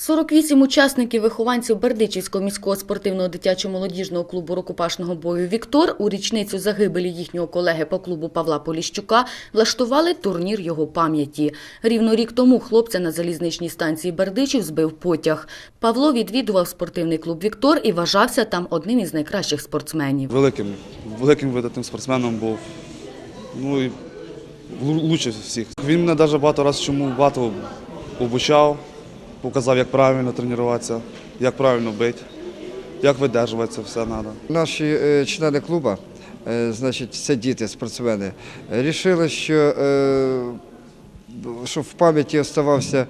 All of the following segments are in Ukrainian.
48 учасників вихованців Бердичівського міського спортивного дитячо-молодіжного клубу рукопашного бою Віктор у річницю загибелі їхнього колеги по клубу Павла Поліщука влаштували турнір його пам'яті. Рівно рік тому хлопця на залізничній станції Бердичів збив потяг. Павло відвідував спортивний клуб Віктор і вважався там одним із найкращих спортсменів. Великим, великим видатним спортсменом був. Ну і лу- лучше всіх. Він мене навіть багато разів чому багато обучав, показав, як правильно тренуватися, як правильно бити, як видержуватися, все треба. Наші е, члени клубу, е, значить, це діти, спортсмени, рішили, що е, щоб в пам'яті оставався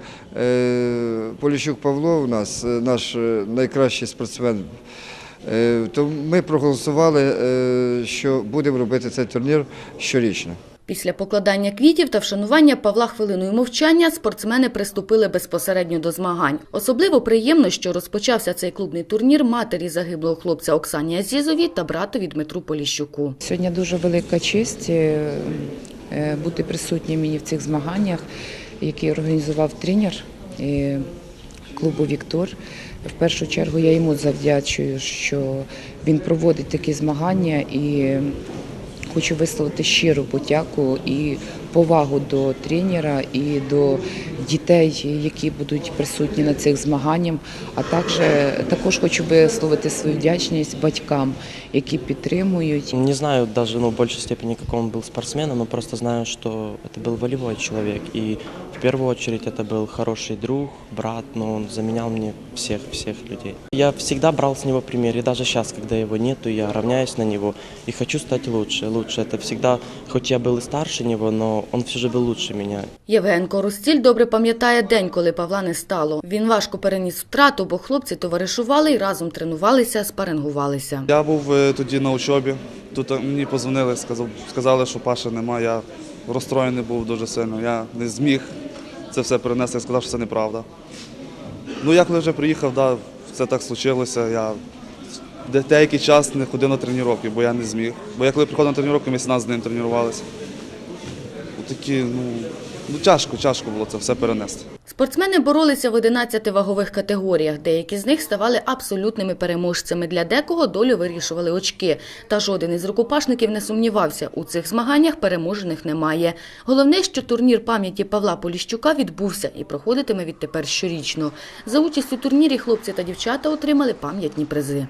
Поліщук Павло у нас, наш найкращий спортсмен. То ми проголосували, що будемо робити цей турнір щорічно. Після покладання квітів та вшанування Павла хвилиною мовчання спортсмени приступили безпосередньо до змагань. Особливо приємно, що розпочався цей клубний турнір матері загиблого хлопця Оксані Азізові та братові Дмитру Поліщуку. Сьогодні дуже велика честь е, е, бути присутнім мені в цих змаганнях, які організував тренер е, клубу Віктор. В першу чергу я йому завдячую, що він проводить такі змагання і хочу висловити щиру подяку і повагу до тренера і до дітей, які будуть присутні на цих змаганнях. А також, також хочу висловити свою вдячність батькам, які підтримують. Не знаю даже ну, в большей степени, какой он был спортсменом, но просто знаю, что это был волевой человек. И в первую очередь это был хороший друг, брат, но он заменял мне всех-всех людей. Я всегда брал с него пример, и даже сейчас, когда его нету, я равняюсь на него и хочу стать лучше, лучше. Это всегда, хоть я был и старше него, но он все же был лучше меня. Євген Коростіль добре пам'ятає день, коли Павла не стало. Він важко переніс втрату, бо хлопці товаришували і разом тренувалися, спарингувалися. Я був е, тоді на учобі, тут е, мені позвонили, сказали, що Паші немає. Я розстроєний був дуже сильно. Я не зміг це все перенести, я сказав, що це неправда. Ну, я коли вже приїхав, да, це так случилося. Я деякий час не ходив на тренування, бо я не зміг. Бо я коли приходив на тренування, ми 17 з ним тренувалися. Такі, ну, ну тяжко, тяжко було це все перенести. Спортсмени боролися в 11 вагових категоріях. Деякі з них ставали абсолютними переможцями. Для декого долю вирішували очки. Та жоден із рукопашників не сумнівався. У цих змаганнях переможених немає. Головне, що турнір пам'яті Павла Поліщука відбувся і проходитиме відтепер щорічно. За участь у турнірі хлопці та дівчата отримали пам'ятні призи.